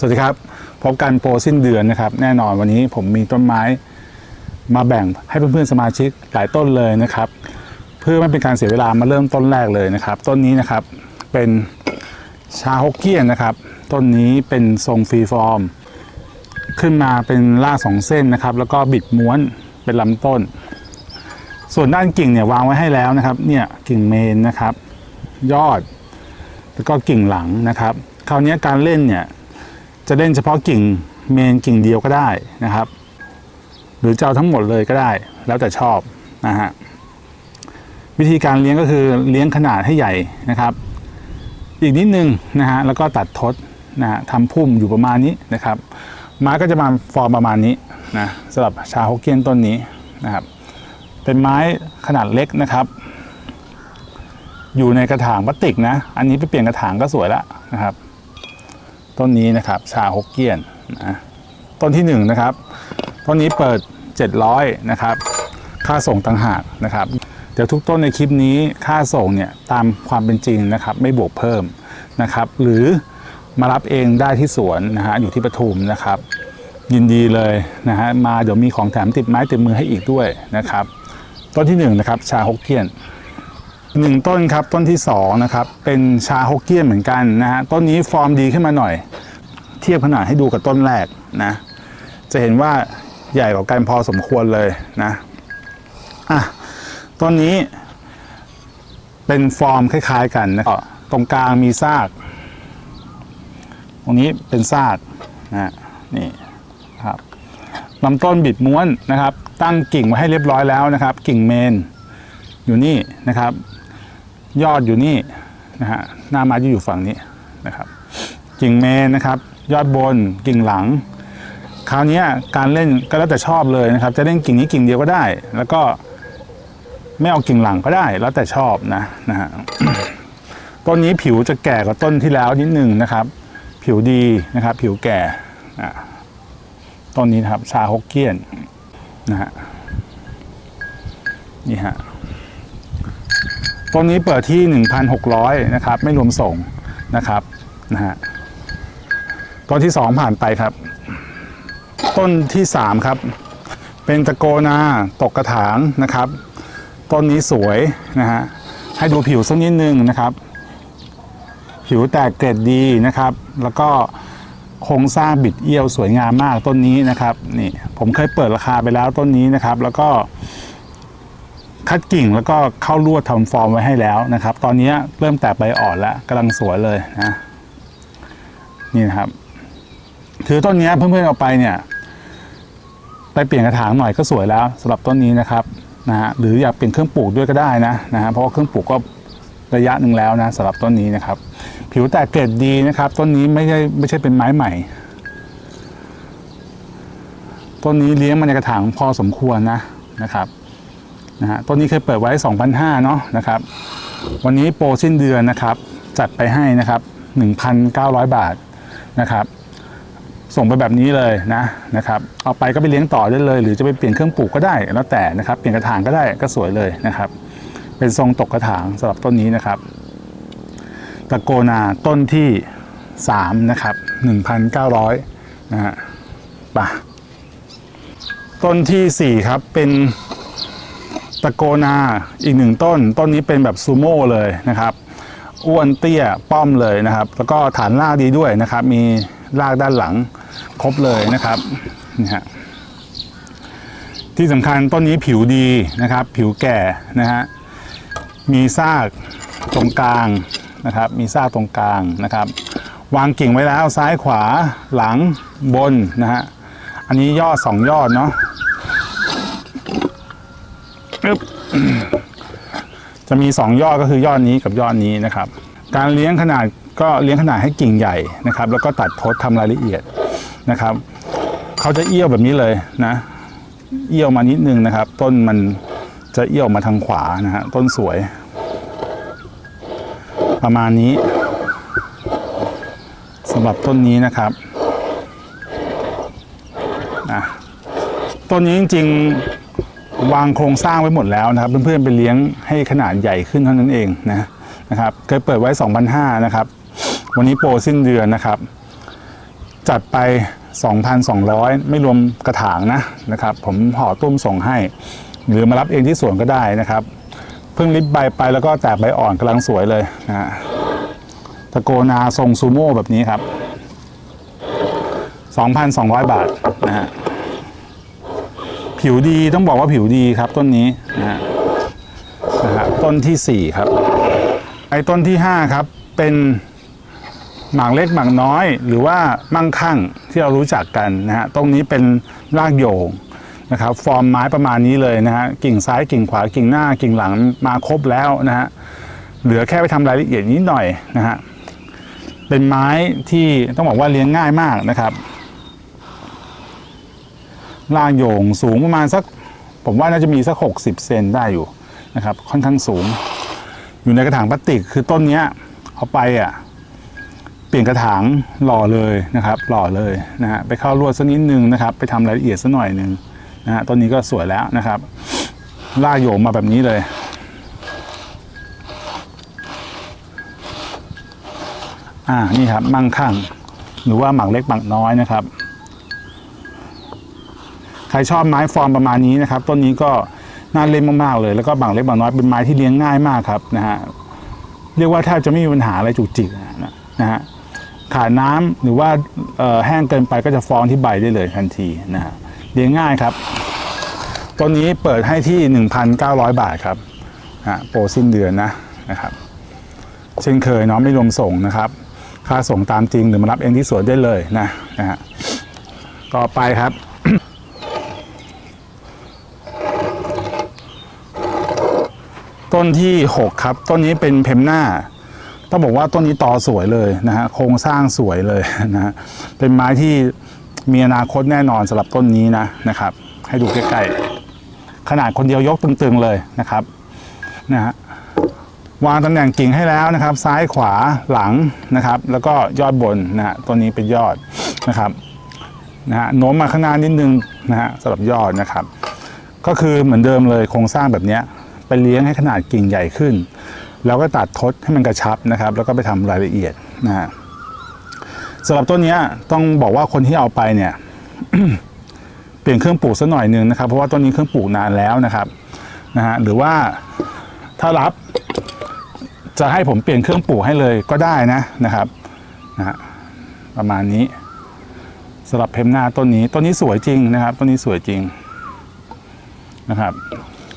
สวัสดีครับพบกันโปรสิ้นเดือนนะครับ แน่นอนวันนี้ผมมีต้นไม้มาแบ่งให้เพื่อนๆสมาชิกหลายต้นเลยนะครับ เพื่อไม่เป็นการเสียเวลามาเริ่มต้นแรกเลยนะครับ ต้นนี้นะครับเป็นชาฮกเกี้ยนนะครับ ต้นนี้เป็นทรงฟรีฟอร์ม ขึ้นมาเป็นรากสองเส้นนะครับ แล้วก็บิดม้วนเป็นลำต้น ส่วนด้านกิ่งเนี่ยวางไว้ให้แล้วนะครับ เนี่ยกิ่งเมนนะครับ ยอด แล้วก็กิ่งหลังนะครับ คราวนี้การเล่นเนี่ย จะเล่นเฉพาะกิ่งเมนกิ่งเดียวก็ได้นะครับ หรือจะเอาทั้งหมดเลยก็ได้ แล้วแต่ชอบนะฮะวิธีการเลี้ยงก็คือเลี้ยงขนาดให้ใหญ่นะครับ อีกนิดนึงนะฮะแล้วก็ตัดทดนะฮะทำพุ่มอยู่ประมาณนี้นะครับ ไม้ก็จะมาฟอร์มประมาณนี้นะสำหรับชาฮกเกี้ยนต้นนี้นะครับ เป็นไม้ขนาดเล็กนะครับ อยู่ในกระถางพลาสติกนะ อันนี้ไปเปลี่ยนกระถางก็สวยแล้วนะครับ ต้นนี้นะครับชาฮกเกี้ยนนะต้นที่หนึ่งนะครับต้นนี้เปิด 700นะครับค่าส่งต่างหากนะครับเดี๋ยวทุกต้นในคลิปนี้ค่าส่งเนี่ยตามความเป็นจริงนะครับไม่บวกเพิ่มนะครับ หรือมารับเองได้ที่สวนนะฮะอยู่ที่ปทุมนะครับ ยินดีเลยนะฮะมาเดี๋ยวมีของแถมติดไม้ติดมือให้อีกด้วยนะครับ ต้นที่หนึ่งนะครับชาฮกเกี้ยน หนึ่งต้นครับต้นที่สองนะครับเป็นชาฮกเกี้ยนเหมือนกันนะฮะต้นนี้ฟอร์มดีขึ้นมาหน่อย เทียบขนาดให้ดูกับต้นแรกนะจะเห็นว่าใหญ่กว่ากันพอสมควรเลยนะอะต้นนี้เป็นฟอร์มคล้าย ๆ กันนะครับตรงกลางมีซาก ตรงนี้เป็นซากนะนี่ครับลำต้นบิดม้วนนะครับ ตั้งกิ่งไว้ให้เรียบร้อยแล้วนะครับ กิ่งเมนอยู่นี่นะครับ ยอดอยู่นี่นะฮะหน้าไม้จะอยู่ฝั่งนี้นะครับ กิ่งเมนนะครับ ยอดบนกิ่งหลัง คราวนี้การเล่นก็แล้วแต่ชอบเลยนะครับ จะเล่นกิ่งนี้กิ่งเดียวก็ได้ แล้วก็ไม่เอากิ่งหลังก็ได้ แล้วแต่ชอบนะนะฮะต้นนี้ผิวจะแก่กว่าต้นที่แล้วนิดหนึ่งนะครับ ผิวดีนะครับ ผิวแก่ต้นนี้นะครับชาฮกเกี้ยนนะฮะนี่ฮะ ต้นนี้เปิดที่ 1,600นะครับไม่รวมส่งนะครับนะฮะต้นที่ 2 ผ่านไปครับ ต้นที่ 3 ครับ เป็นตะโกนาตกกระถางนะครับ ต้นนี้สวยนะฮะให้ดูผิวสักนิดนึงนะครับ ผิวแตกเกรดดีนะครับ แล้วก็โครงสร้างบิดเอี้ยวสวยงามมากต้นนี้นะครับนี่ผมเคยเปิดราคาไปแล้วต้นนี้นะครับ แล้วก็ คัดกิ่งแล้วก็เข้าลวดทำฟอร์มไว้ให้แล้วนะครับ ตอนนี้เริ่มแตกใบอ่อนแล้วกำลังสวยเลยนะนี่นะครับคือต้นนี้เพื่อนๆเอาไปเนี่ย ไปเปลี่ยนกระถางหน่อยก็สวยแล้วสำหรับต้นนี้นะครับนะฮะหรืออยากเปลี่ยนเครื่องปลูกด้วยก็ได้นะนะฮะเพราะว่าเครื่องปลูกก็ระยะหนึ่งแล้วนะสำหรับต้นนี้นะครับ ผิวแตกเกรดดีนะครับ ต้นนี้ไม่ใช่ไม่ใช่เป็นไม้ใหม่ ต้นนี้เลี้ยงมาในกระถางพอสมควรนะนะครับ นะฮะต้นนี้เคยเปิดไว้ 2,500เนาะนะครับ วันนี้โปรสิ้นเดือนนะครับ จัดไปให้นะครับ 1,900 บาทนะครับ ส่งไปแบบนี้เลยนะนะครับ เอาไปก็ไปเลี้ยงต่อได้เลย หรือจะไปเปลี่ยนเครื่องปลูกก็ได้แล้วแต่นะครับ เปลี่ยนกระถางก็ได้ก็สวยเลยนะครับ เป็นทรงตกกระถางสำหรับต้นนี้นะครับตะโกนาต้นที่ 3 นะครับ 1,900นะฮะไปะต้นทีสี่ 4 ครับเป็น ตะโกนาอีกหนึ่งต้น ต้นนี้เป็นแบบซูโม่เลยนะครับอ้วนเตี้ยป้อมเลยนะครับ แล้วก็ฐานรากดีด้วยนะครับ มีรากด้านหลังครบเลยนะครับนี่ฮะที่สำคัญต้นนี้ผิวดีนะครับ ผิวแก่นะฮะมีซากตรงกลางนะครับ มีซากตรงกลางนะครับ วางกิ่งไว้แล้วซ้ายขวาหลังบนนะฮะอันนี้ยอดสองยอดเนาะ ปึ๊บ จะมี 2 ยอดก็คือยอดนี้กับยอดนี้นะครับ การเลี้ยงขนาดก็เลี้ยงขนาดให้กิ่งใหญ่นะครับ แล้วก็ตัดทดทำรายละเอียดนะครับเขาจะเอี้ยวแบบนี้เลยนะ เอี้ยวมานิดนึงนะครับ ต้นมันจะเอี้ยวมาทางขวานะฮะต้นสวย ประมาณนี้สำหรับต้นนี้นะครับนะต้นนี้จริง ๆ วางโครงสร้างไว้หมดแล้วนะครับ เพื่อนๆไปเลี้ยงให้ขนาดใหญ่ขึ้นเท่านั้นเองนะนะครับเคยเปิดไว้ 2,500นะครับ วันนี้โปรสิ้นเดือนนะครับ จัดไป 2,200 ไม่รวมกระถางนะนะครับ ผมห่อตุ้มส่งให้ หรือมารับเองที่สวนก็ได้นะครับ เพิ่งริบใบไปแล้วก็แตกใบอ่อนกำลังสวยเลยนะฮะตะโกนาทรงซูโม่แบบนี้ครับ 2,200 บาทนะฮะ ผิวดีต้องบอกว่าผิวดีครับต้นนี้นะฮะต้นที่ 4 ครับไอ้ต้นที่ 5 ครับ เป็นหมากเล็กหมากน้อย หรือว่ามั่งคั่งที่เรารู้จักกันนะฮะตรงนี้เป็นรากโยงนะครับฟอร์มไม้ประมาณนี้เลยนะฮะกิ่งซ้ายกิ่งขวากิ่งหน้ากิ่งหลังมาครบแล้วนะฮะเหลือแค่ไปทำรายละเอียดนิดหน่อยนะฮะเป็นไม้ที่ต้องบอกว่าเลี้ยงง่ายมากนะครับ รากโยงสูงประมาณสัก ผมว่าน่าจะมีสัก 60 เซนได้อยู่นะครับ ค่อนข้างสูง อยู่ในกระถางพลาสติกคือต้นเนี้ยเอาไปอะเปลี่ยนกระถางหล่อเลยนะครับหล่อเลยนะฮะไปเข้าลวดสักนิดนึงนะครับ ไปทำรายละเอียดสักหน่อยหนึ่งนะฮะต้นนี้ก็สวยแล้วนะครับลากโยงมาแบบนี้เลย อ่านี่ครับมั่งคั่งหรือว่าหมักเล็กหมักน้อยนะครับ ใครชอบไม้ฟอร์มประมาณนี้นะครับ ต้นนี้ก็น่าเล่นมากๆเลย แล้วก็บางเล็กบางน้อยเป็นไม้ที่เลี้ยงง่ายมากครับนะฮะเรียกว่าแทบจะไม่มีปัญหาอะไรจุกจิกนะฮะขาดน้ำหรือว่าแห้งเกินไปก็จะฟองที่ใบได้เลยทันทีนะฮะเลี้ยงง่ายครับต้นนี้เปิดให้ที่ 1,900 บาทครับฮะโปรสิ้นเดือนนะนะครับ เช่นเคยเนาะไม่รวมส่งนะครับ ค่าส่งตามจริงหรือมารับเองที่สวนได้เลยนะนะฮะต่อไปครับ ต้นที่ 6 ครับ ต้นนี้เป็นเพมหน้า ต้องบอกว่าต้นนี้ตอสวยเลยนะฮะ โครงสร้างสวยเลยนะฮะ เป็นไม้ที่มีอนาคตแน่นอนสำหรับต้นนี้นะนะครับ ให้ดูใกล้ๆ ขนาดคนเดียวยกตึงๆเลยนะครับนะฮะ วางตำแหน่งกิ่งให้แล้วนะครับ ซ้ายขวาหลังนะครับ แล้วก็ยอดบนนะฮะ ต้นนี้เป็นยอดนะครับนะฮะโน้มมาข้างหน้านิดนึงนะฮะสำหรับยอดนะครับ ก็คือเหมือนเดิมเลยโครงสร้างแบบเนี้ย ไปเลี้ยงให้ขนาดกิ่งใหญ่ขึ้น แล้วก็ตัดทดให้มันกระชับนะครับ แล้วก็ไปทำรายละเอียดนะฮะสำหรับต้นนี้ต้องบอกว่าคนที่เอาไปเนี่ยเปลี่ยนเครื่องปลูกสักหน่อยหนึ่งนะครับ เพราะว่าต้นนี้เครื่องปลูกนานแล้วนะครับนะฮะหรือว่าถ้ารับจะให้ผมเปลี่ยนเครื่องปลูกให้เลยก็ได้นะนะครับนะฮะประมาณนี้สำหรับเพมหน้าต้นนี้ต้นนี้สวยจริงนะครับต้นนี้สวยจริงนะครับ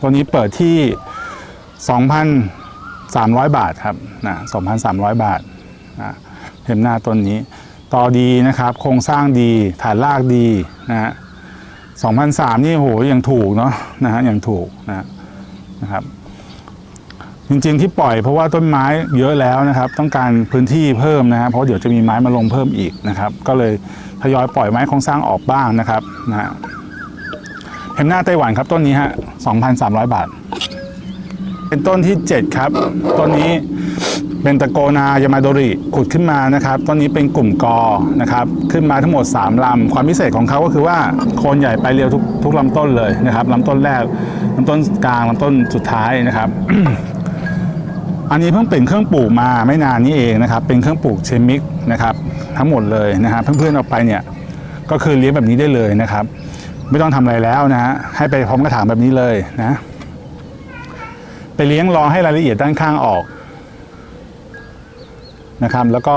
ต้นนี้เปิดที่ 2,300 บาทครับนะ2,300 บาทนะเพมหน้าต้นนี้ต่อดีนะครับ โครงสร้างดีฐานรากดีนะฮะ2,003นี่โหยังถูกเนาะนะฮะยังถูกนะนะครับ จริงๆที่ปล่อยเพราะว่าต้นไม้เยอะแล้วนะครับ ต้องการพื้นที่เพิ่มนะครับเพราะเดี๋ยวจะมีไม้มาลงเพิ่มอีกนะครับ ก็เลยทยอยปล่อยไม้โครงสร้างออกบ้างนะครับนะ เพมหน้าไต้หวันครับต้นนี้ฮะ2,300 บาท เป็นต้นที่ 7 ครับ ต้นนี้เป็นตะโกนายามาโดริขุดขึ้นมานะครับ ต้นนี้เป็นกลุ่มกอนะครับ ขึ้นมาทั้งหมด 3 ลำ ความพิเศษของเขาก็คือว่าโคนใหญ่ไปเร็วทุกทุกลำต้นเลยนะครับลำต้นแรกลำต้นกลางลำต้นสุดท้ายนะครับ อันนี้เพิ่งเป็นเครื่องปลูกมาไม่นานนี้เองนะครับ เป็นเครื่องปลูกเชมิกนะครับ ทั้งหมดเลยนะฮะเพื่อนๆเอาไปเนี่ยก็คือเลี้ยงแบบนี้ได้เลยนะครับ ไม่ต้องทำอะไรแล้วนะฮะให้ไปพร้อมกระถางแบบนี้เลยนะ ไปเลี้ยงรอให้รายละเอียดด้านข้างออกนะครับ แล้วก็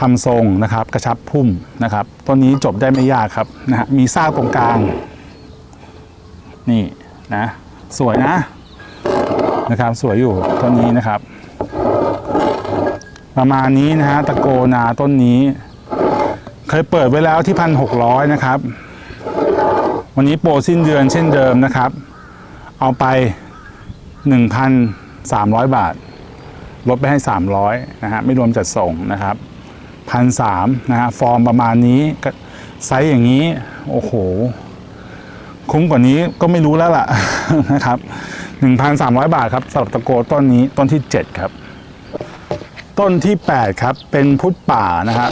ทำทรงนะครับ กระชับพุ่มนะครับต้นนี้จบได้ไม่ยากครับนะฮะมีซากตรงกลาง นี่นะ สวยนะนะครับสวยอยู่ต้นนี้นะครับ ประมาณนี้นะฮะตะโกนาต้นนี้ เคยเปิดไว้แล้วที่พันหกร้อยนะครับ วันนี้โปรสิ้นเดือนเช่นเดิมนะครับ เอาไป 1,300 บาท ลดไปให้ 300นะฮะไม่รวมจัดส่งนะครับพันสามนะฮะฟอร์มประมาณนี้ไซส์อย่างนี้ โอ้โห คุ้มกว่านี้ก็ไม่รู้แล้วล่ะนะครับ 1,300 บาทครับสำหรับตะโกต้นนี้ต้นที่ 7 ครับ ต้นที่ 8 ครับ เป็นพุทธป่านะครับ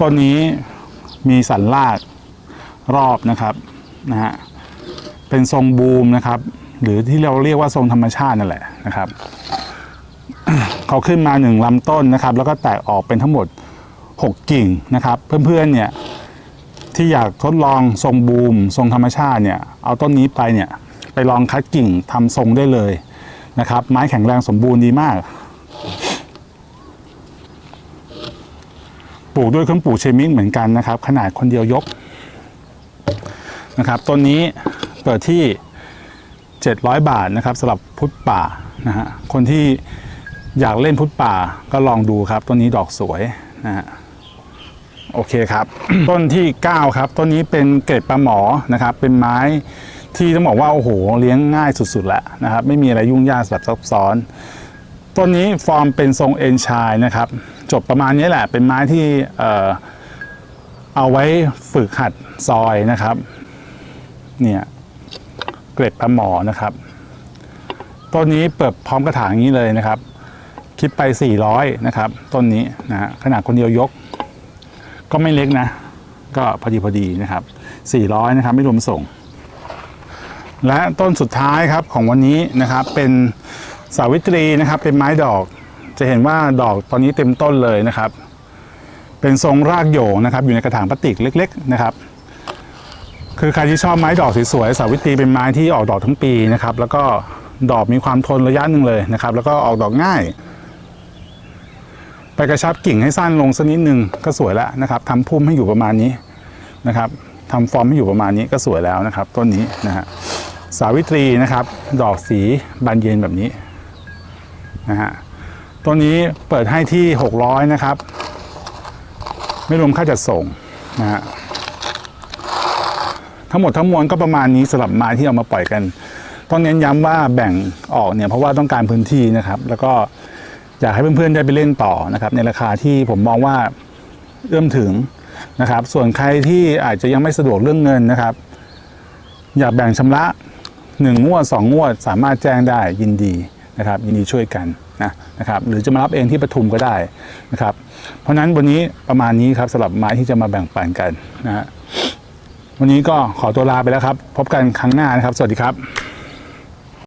ต้นนี้มีสันรากรอบนะครับ นะฮะเป็นทรงบูมนะครับ หรือที่เราเรียกว่าทรงธรรมชาตินั่นแหละนะครับเขาขึ้นมาหนึ่งลำต้นนะครับ แล้วก็แตกออกเป็นทั้งหมด 6 กิ่งนะครับ เพื่อนๆเนี่ยที่อยากทดลองทรงบูม ทรงธรรมชาติเนี่ยเอาต้นนี้ไปเนี่ยไปลองคัดกิ่งทำทรงได้เลยนะครับ ไม้แข็งแรงสมบูรณ์ดีมาก ปลูกด้วยเครื่องปลูกเชมิกเหมือนกันนะครับ ขนาดคนเดียวยก นะครับต้นนี้เปิดที่ 700 บาทนะครับสำหรับพุทธป่านะฮะคนที่อยากเล่นพุทธป่าก็ลองดูครับ ต้นนี้ดอกสวยนะฮะโอเคครับ ต้นที่ 9 ครับ ต้นนี้เป็นเกล็ดปลาหมอนะครับ เป็นไม้ที่ต้องบอกว่าโอ้โหเลี้ยงง่ายสุดๆแล้วนะครับ ไม่มีอะไรยุ่งยากแบบซับซ้อน ต้นนี้ฟอร์มเป็นทรงเอ็นชายนะครับ จบประมาณนี้แหละเป็นไม้ที่เออเอาไว้ฝึกหัดซอยนะครับ เนี่ยเกล็ดปลาหมอนะครับต้นนี้เปิดพร้อมกระถางอย่างนี้เลยนะครับ คิดไป 400 นะครับ ต้นนี้นะฮะขนาดคนเดียวยก ก็ไม่เล็กนะ ก็พอดีพอดีนะครับ 400 นะครับ ไม่รวมส่ง และต้นสุดท้ายครับของวันนี้นะครับ เป็นสาวิตรีนะครับ เป็นไม้ดอก จะเห็นว่าดอกตอนนี้เต็มต้นเลยนะครับ เป็นทรงรากโยงนะครับ อยู่ในกระถางพลาสติกเล็ก ๆ นะครับ คือใครที่ชอบไม้ดอกสวยๆสาวิตรีเป็นไม้ที่ออกดอกทั้งปีนะครับ แล้วก็ดอกมีความทนระยะหนึ่งเลยนะครับ แล้วก็ออกดอกง่าย ไปกระชับกิ่งให้สั้นลงสักนิดหนึ่งก็สวยแล้วนะครับทำพุ่มให้อยู่ประมาณนี้นะครับทำฟอร์มให้อยู่ประมาณนี้ก็สวยแล้วนะครับต้นนี้นะฮะสาวิตรีนะครับ ดอกสีบานเย็นแบบนี้นะฮะต้นนี้เปิดให้ที่ 600 นะครับ ไม่รวมค่าจัดส่งนะฮะ ทั้งหมดทั้งมวลก็ประมาณนี้สำหรับไม้ที่เอามาปล่อยกัน ต้องเน้นย้ำว่าแบ่งออกเนี่ยเพราะว่าต้องการพื้นที่นะครับ แล้วก็อยากให้เพื่อนๆได้ไปเล่นต่อนะครับ ในราคาที่ผมมองว่าเอื้อมถึงนะครับ ส่วนใครที่อาจจะยังไม่สะดวกเรื่องเงินนะครับ อยากแบ่งชำระหนึ่งงวดสองงวด สามารถแจ้งได้ยินดีนะครับ ยินดีช่วยกันนะนะครับ หรือจะมารับเองที่ปทุมก็ได้นะครับ เพราะฉะนั้นวันนี้ประมาณนี้ครับสำหรับไม้ที่จะมาแบ่งปันกันนะฮะ วันนี้ก็ขอตัวลาไปแล้วครับ พบกันครั้งหน้านะครับ สวัสดีครับ